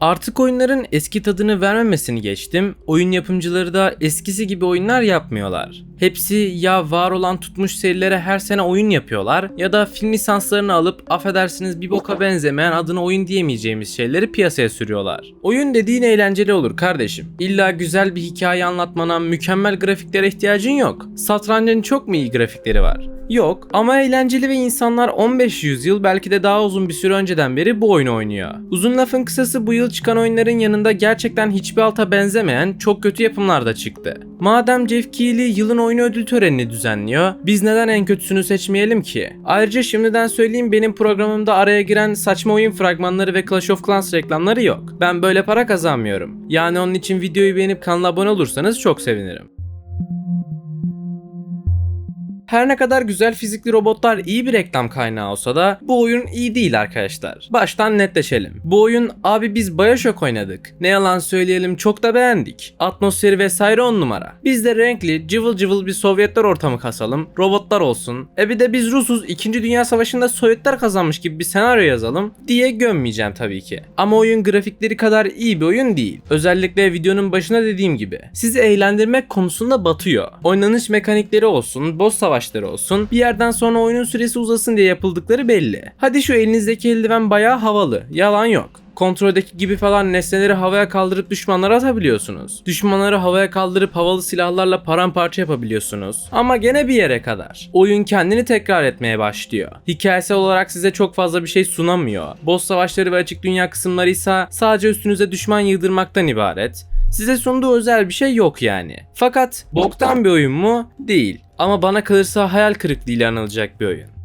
Artık oyunların eski tadını vermemesini geçtim. Oyun yapımcıları da eskisi gibi oyunlar yapmıyorlar. Hepsi ya var olan tutmuş serilere her sene oyun yapıyorlar ya da film lisanslarını alıp affedersiniz bir boka benzemeyen adına oyun diyemeyeceğimiz şeyleri piyasaya sürüyorlar. Oyun dediğin eğlenceli olur kardeşim. İlla güzel bir hikaye anlatmana, mükemmel grafiklere ihtiyacın yok. Satrancın çok mu iyi grafikleri var? Yok ama eğlenceli ve insanlar 15 yüzyıl belki de daha uzun bir süre önceden beri bu oyunu oynuyor. Uzun lafın kısası bu yıl çıkan oyunların yanında gerçekten hiçbir alta benzemeyen çok kötü yapımlar da çıktı. Madem Jeff Keighley yılın oyunu ödül törenini düzenliyor, biz neden en kötüsünü seçmeyelim ki? Ayrıca şimdiden söyleyeyim benim programımda araya giren saçma oyun fragmanları ve Clash of Clans reklamları yok. Ben böyle para kazanmıyorum. Yani onun için videoyu beğenip kanala abone olursanız çok sevinirim. Her ne kadar güzel fizikli robotlar iyi bir reklam kaynağı olsa da bu oyun iyi değil arkadaşlar. Baştan netleşelim. Bu oyun abi biz Bioshock oynadık. Ne yalan söyleyelim çok da beğendik. Atmosferi vesaire on numara. Biz de renkli cıvıl cıvıl bir Sovyetler ortamı kasalım. Robotlar olsun. E bir de biz Rusuz 2. Dünya Savaşı'nda Sovyetler kazanmış gibi bir senaryo yazalım diye gömmeyeceğim tabii ki. Ama oyun grafikleri kadar iyi bir oyun değil. Özellikle videonun başına dediğim gibi. Sizi eğlendirmek konusunda batıyor. Oynanış mekanikleri olsun, boss savaşları olsun. Bir yerden sonra oyunun süresi uzasın diye yapıldıkları belli. Hadi şu elinizdeki eldiven bayağı havalı. Yalan yok. Kontroldeki gibi falan nesneleri havaya kaldırıp düşmanlara atabiliyorsunuz. Düşmanları havaya kaldırıp havalı silahlarla paramparça yapabiliyorsunuz. Ama gene bir yere kadar. Oyun kendini tekrar etmeye başlıyor. Hikayesel olarak size çok fazla bir şey sunamıyor. Boss savaşları ve açık dünya kısımları ise sadece üstünüze düşman yığdırmaktan ibaret. Size sunduğu özel bir şey yok yani. Fakat boktan bir oyun mu? Değil. Ama bana kalırsa hayal kırıklığıyla anılacak bir oyun.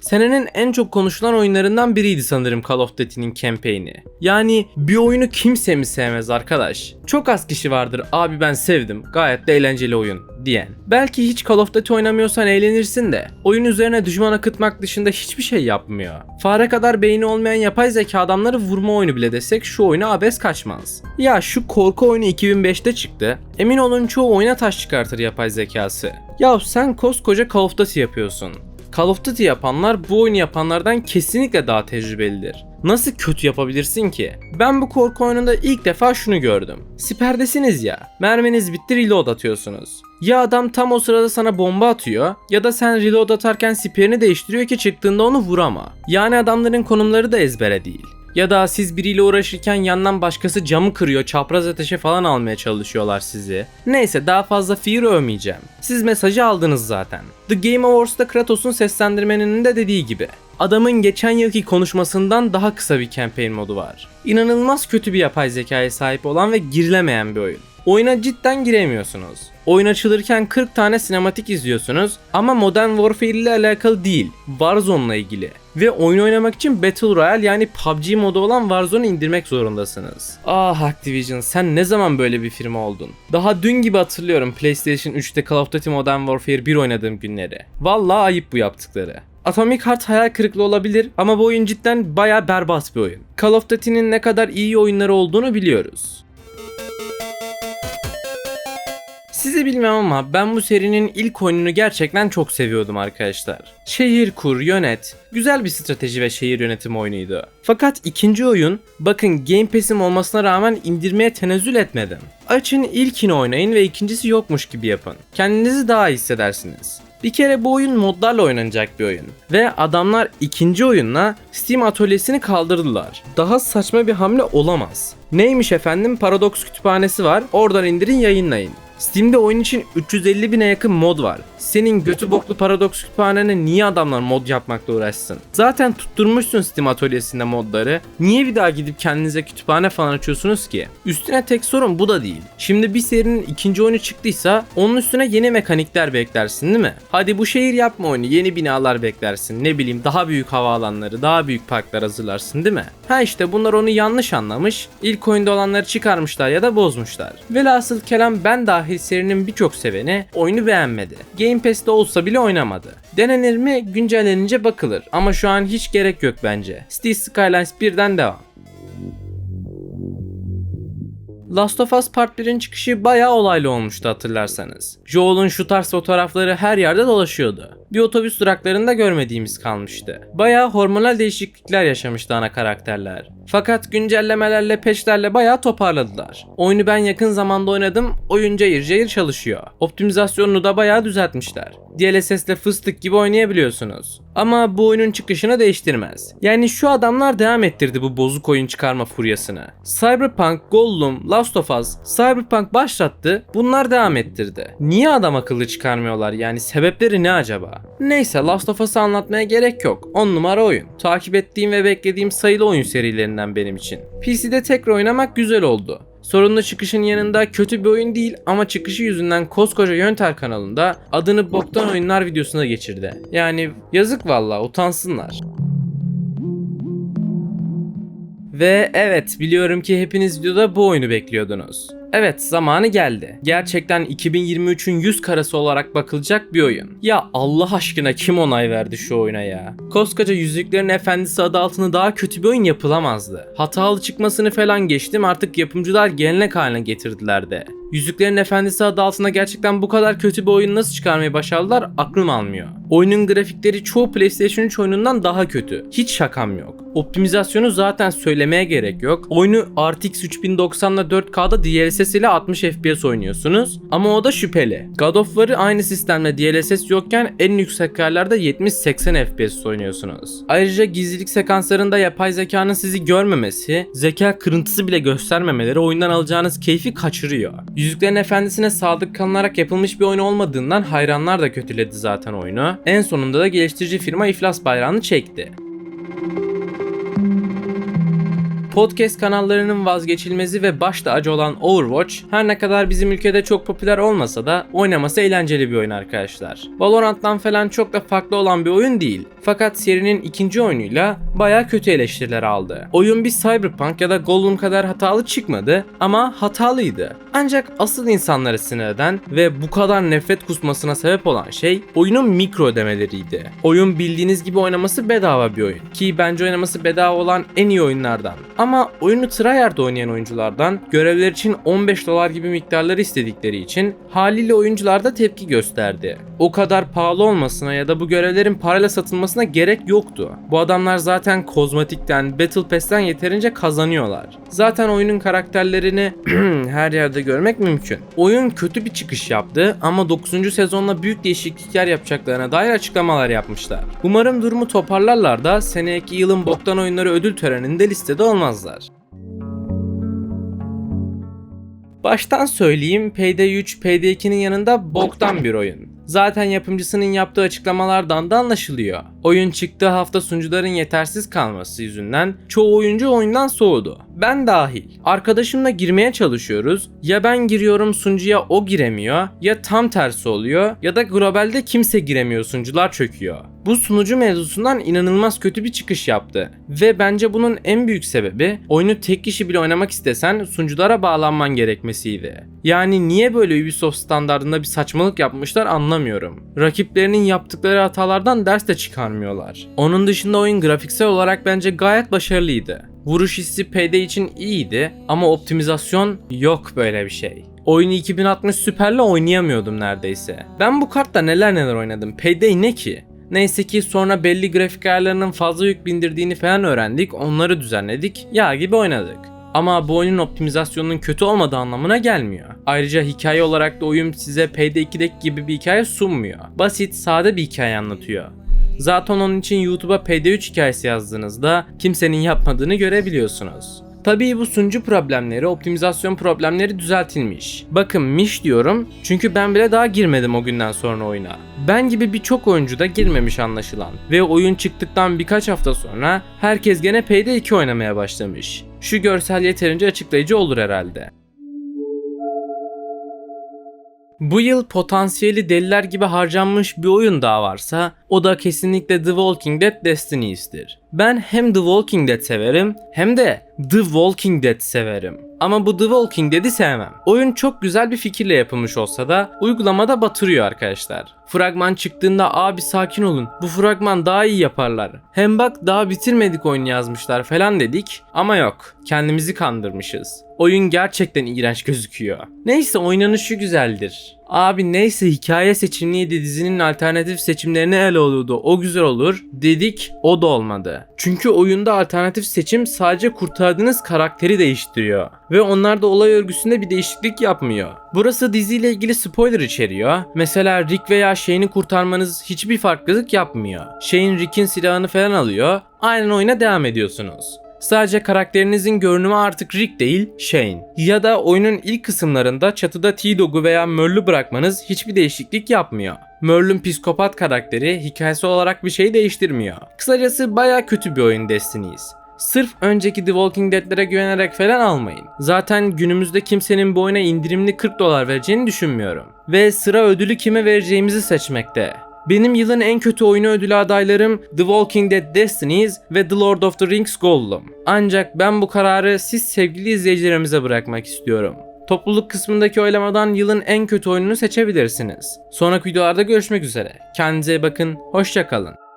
Senenin en çok konuşulan oyunlarından biriydi sanırım Call of Duty'nin campaign'i. Yani bir oyunu kimse mi sevmez arkadaş? Çok az kişi vardır abi ben sevdim gayet de eğlenceli oyun diyen. Belki hiç Call of Duty oynamıyorsan eğlenirsin de oyun üzerine düşman akıtmak dışında hiçbir şey yapmıyor. Fare kadar beyni olmayan yapay zeka adamları vurma oyunu bile desek şu oyuna abes kaçmaz. Ya şu korku oyunu 2005'te çıktı. Emin olun çoğu oyuna taş çıkartır yapay zekası. Ya sen koskoca Call of Duty yapıyorsun. Call of Duty yapanlar bu oyunu yapanlardan kesinlikle daha tecrübelidir. Nasıl kötü yapabilirsin ki? Ben bu korku oyununda ilk defa şunu gördüm. Siperdesiniz ya, merminiz bitti reload atıyorsunuz. Ya adam tam o sırada sana bomba atıyor ya da sen reload atarken siperini değiştiriyor ki çıktığında onu vurama. Yani adamların konumları da ezbere değil. Ya da siz biriyle uğraşırken yandan başkası camı kırıyor, çapraz ateşe falan almaya çalışıyorlar sizi. Neyse daha fazla fear övmeyeceğim. Siz mesajı aldınız zaten. The Game Awards'ta Kratos'un seslendirmeninin de dediği gibi. Adamın geçen yılki konuşmasından daha kısa bir campaign modu var. İnanılmaz kötü bir yapay zekaya sahip olan ve girilemeyen bir oyun. Oyuna cidden giremiyorsunuz. Oyun açılırken 40 tane sinematik izliyorsunuz ama Modern Warfare ile alakalı değil, Warzone'la ilgili. Ve oyun oynamak için Battle Royale yani PUBG modu olan Warzone'u indirmek zorundasınız. Ah Activision sen ne zaman böyle bir firma oldun? Daha dün gibi hatırlıyorum PlayStation 3'te Call of Duty Modern Warfare 1 oynadığım günleri. Vallahi ayıp bu yaptıkları. Atomic Heart hayal kırıklığı olabilir ama bu oyun cidden baya berbat bir oyun. Call of Duty'nin ne kadar iyi oyunları olduğunu biliyoruz. Sizi bilmem ama ben bu serinin ilk oyununu gerçekten çok seviyordum arkadaşlar. Şehir kur, yönet, güzel bir strateji ve şehir yönetimi oyunuydu. Fakat ikinci oyun, bakın Game Pass'im olmasına rağmen indirmeye tenezzül etmedim. Açın ilkini oynayın ve ikincisi yokmuş gibi yapın. Kendinizi daha iyi hissedersiniz. Bir kere bu oyun modlarla oynanacak bir oyun. Ve adamlar ikinci oyunla Steam atölyesini kaldırdılar. Daha saçma bir hamle olamaz. Neymiş efendim? Paradox kütüphanesi var. Oradan indirin yayınlayın. Steam'de oyun için 350 bine yakın mod var. Senin götü boklu paradoks kütüphanene niye adamlar mod yapmakla uğraşsın? Zaten tutturmuşsun Steam atölyesinde modları. Niye bir daha gidip kendinize kütüphane falan açıyorsunuz ki? Üstüne tek sorun bu da değil. Şimdi bir serinin ikinci oyunu çıktıysa onun üstüne yeni mekanikler beklersin değil mi? Hadi bu şehir yapma oyunu yeni binalar beklersin. Ne bileyim daha büyük havaalanları, daha büyük parklar hazırlarsın değil mi? Ha işte bunlar onu yanlış anlamış. İlk oyunda olanları çıkarmışlar ya da bozmuşlar. Velhasıl kelam ben dahil serinin birçok seveni oyunu beğenmedi. Game Pass'te olsa bile oynamadı. Denenir mi? Güncellenince bakılır ama şu an hiç gerek yok bence. Cities Skylines 1'den devam. Last of Us Part 1'in çıkışı bayağı olaylı olmuştu hatırlarsanız. Joel'un şu tarz fotoğrafları her yerde dolaşıyordu. Bir otobüs duraklarında görmediğimiz kalmıştı. Bayağı hormonal değişiklikler yaşamıştı ana karakterler. Fakat güncellemelerle peşlerle bayağı toparladılar. Oyunu ben yakın zamanda oynadım. Oyun cayır cayır çalışıyor. Optimizasyonunu da bayağı düzeltmişler. DLSS'le fıstık gibi oynayabiliyorsunuz. Ama bu oyunun çıkışını değiştirmez. Yani şu adamlar devam ettirdi bu bozuk oyun çıkarma furyasını. Cyberpunk, Gollum, Last of Us, Cyberpunk başlattı. Bunlar devam ettirdi. Niye adam akıllı çıkarmıyorlar yani sebepleri ne acaba? Neyse Last of Us'ı anlatmaya gerek yok. 10 numara oyun. Takip ettiğim ve beklediğim sayılı oyun serilerinden benim için. PC'de tekrar oynamak güzel oldu. Sorunlu çıkışın yanında kötü bir oyun değil ama çıkışı yüzünden koskoca Yönter kanalında adını boktan oyunlar videosuna geçirdi. Yani yazık valla utansınlar. Ve evet biliyorum ki hepiniz videoda bu oyunu bekliyordunuz. Evet zamanı geldi. Gerçekten 2023'ün 100 karası olarak bakılacak bir oyun. Ya Allah aşkına kim onay verdi şu oyuna ya? Koskoca Yüzüklerin Efendisi adı altında daha kötü bir oyun yapılamazdı. Hatalı çıkmasını falan geçtim artık yapımcılar gelenek haline getirdiler de. Yüzüklerin Efendisi adı altında gerçekten bu kadar kötü bir oyun nasıl çıkarmayı başardılar aklım almıyor. Oyunun grafikleri çoğu PlayStation 3 oyunundan daha kötü. Hiç şakam yok. Optimizasyonu zaten söylemeye gerek yok. Oyunu RTX 3090'la 4K'da DLSS ile 60 FPS oynuyorsunuz ama o da şüpheli. God of War'ı aynı sistemle DLSS yokken en yüksek ayarlarda 70-80 FPS oynuyorsunuz. Ayrıca gizlilik sekanslarında yapay zekanın sizi görmemesi, zeka kırıntısı bile göstermemeleri oyundan alacağınız keyfi kaçırıyor. Yüzüklerin Efendisi'ne sadık kalınarak yapılmış bir oyun olmadığından hayranlar da kötüledi zaten oyunu. En sonunda da geliştirici firma iflas bayrağını çekti. Podcast kanallarının vazgeçilmezi ve baş tacı olan Overwatch her ne kadar bizim ülkede çok popüler olmasa da oynaması eğlenceli bir oyun arkadaşlar. Valorant'tan falan çok da farklı olan bir oyun değil. Fakat serinin ikinci oyunuyla baya kötü eleştiriler aldı. Oyun bir Cyberpunk ya da Gollum kadar hatalı çıkmadı ama hatalıydı. Ancak asıl insanları sinir eden ve bu kadar nefret kusmasına sebep olan şey oyunun mikro ödemeleriydi. Oyun bildiğiniz gibi oynaması bedava bir oyun. Ki bence oynaması bedava olan en iyi oyunlardan. Ama oyunu tryhard oynayan oyunculardan görevler için 15 dolar gibi miktarları istedikleri için haliyle oyuncular da tepki gösterdi. O kadar pahalı olmasına ya da bu görevlerin parayla satılmasına gerek yoktu. Bu adamlar zaten kozmetikten, Battle Pass'ten yeterince kazanıyorlar. Zaten oyunun karakterlerini her yerde görmek mümkün. Oyun kötü bir çıkış yaptı ama 9. sezonla büyük değişiklikler yapacaklarına dair açıklamalar yapmışlar. Umarım durumu toparlarlar da seneki yılın boktan oyunları ödül töreninde listede olmazlar. Baştan söyleyeyim Payday 3 Payday 2'nin yanında boktan bir oyun. Zaten yapımcısının yaptığı açıklamalardan da anlaşılıyor. Oyun çıktığı hafta sunucuların yetersiz kalması yüzünden çoğu oyuncu oyundan soğudu. Ben dahil. Arkadaşımla girmeye çalışıyoruz. Ya ben giriyorum sunucuya o giremiyor ya tam tersi oluyor ya da globalde kimse giremiyor sunucular çöküyor. Bu sunucu mevzusundan inanılmaz kötü bir çıkış yaptı. Ve bence bunun en büyük sebebi oyunu tek kişi bile oynamak istesen sunuculara bağlanman gerekmesiydi. Yani niye böyle Ubisoft standartında bir saçmalık yapmışlar anlamıyorum. Rakiplerinin yaptıkları hatalardan ders de çıkarmıyorlar. Onun dışında oyun grafiksel olarak bence gayet başarılıydı. Vuruş hissi PD için iyiydi ama optimizasyon yok böyle bir şey. Oyunu 2060 Super'le oynayamıyordum neredeyse. Ben bu kartta neler neler oynadım. Payday ne ki? Neyse ki sonra belli grafik ayarlarının fazla yük bindirdiğini falan öğrendik, onları düzenledik, ya gibi oynadık. Ama bu oyunun optimizasyonunun kötü olmadığı anlamına gelmiyor. Ayrıca hikaye olarak da oyun size Payday 2'deki gibi bir hikaye sunmuyor. Basit, sade bir hikaye anlatıyor. Zaten onun için YouTube'a Payday 3 hikayesi yazdığınızda kimsenin yapmadığını görebiliyorsunuz. Tabii bu sunucu problemleri, optimizasyon problemleri düzeltilmiş. Bakın miş diyorum çünkü ben bile daha girmedim o günden sonra oyuna. Ben gibi birçok oyuncu da girmemiş anlaşılan. Ve oyun çıktıktan birkaç hafta sonra herkes gene Payday 2 oynamaya başlamış. Şu görsel yeterince açıklayıcı olur herhalde. Bu yıl potansiyeli deliler gibi harcanmış bir oyun daha varsa o da kesinlikle The Walking Dead Destinies'tir. Ben hem The Walking Dead severim hem de The Walking Dead severim. Ama bu The Walking Dead'i sevmem. Oyun çok güzel bir fikirle yapılmış olsa da uygulamada batırıyor arkadaşlar. Fragman çıktığında abi sakin olun bu fragman daha iyi yaparlar. Hem bak daha bitirmedik oyunu yazmışlar falan dedik ama yok kendimizi kandırmışız. Oyun gerçekten iğrenç gözüküyor. Neyse oynanışı güzeldir. Abi neyse hikaye seçimliydi dizinin alternatif seçimlerini ele alıyordu o güzel olur dedik o da olmadı. Çünkü oyunda alternatif seçim sadece kurtardığınız karakteri değiştiriyor ve onlar da olay örgüsünde bir değişiklik yapmıyor. Burası diziyle ilgili spoiler içeriyor. Mesela Rick veya Shane'i kurtarmanız hiçbir farklılık yapmıyor. Shane Rick'in silahını falan alıyor. Aynen oyuna devam ediyorsunuz. Sadece karakterinizin görünümü artık Rick değil, Shane. Ya da oyunun ilk kısımlarında çatıda T-Dog'u veya Merle'ü bırakmanız hiçbir değişiklik yapmıyor. Merle'ün psikopat karakteri hikayesi olarak bir şey değiştirmiyor. Kısacası baya kötü bir oyun Destiny's. Sırf önceki The Walking Dead'lere güvenerek falan almayın. Zaten günümüzde kimsenin bu oyuna indirimli 40 dolar vereceğini düşünmüyorum. Ve sıra ödülü kime vereceğimizi seçmekte. Benim yılın en kötü oyunu ödülü adaylarım The Walking Dead Destinies ve The Lord of the Rings Gollum. Ancak ben bu kararı siz sevgili izleyicilerimize bırakmak istiyorum. Topluluk kısmındaki oylamadan yılın en kötü oyununu seçebilirsiniz. Sonraki videolarda görüşmek üzere. Kendinize bakın, hoşçakalın.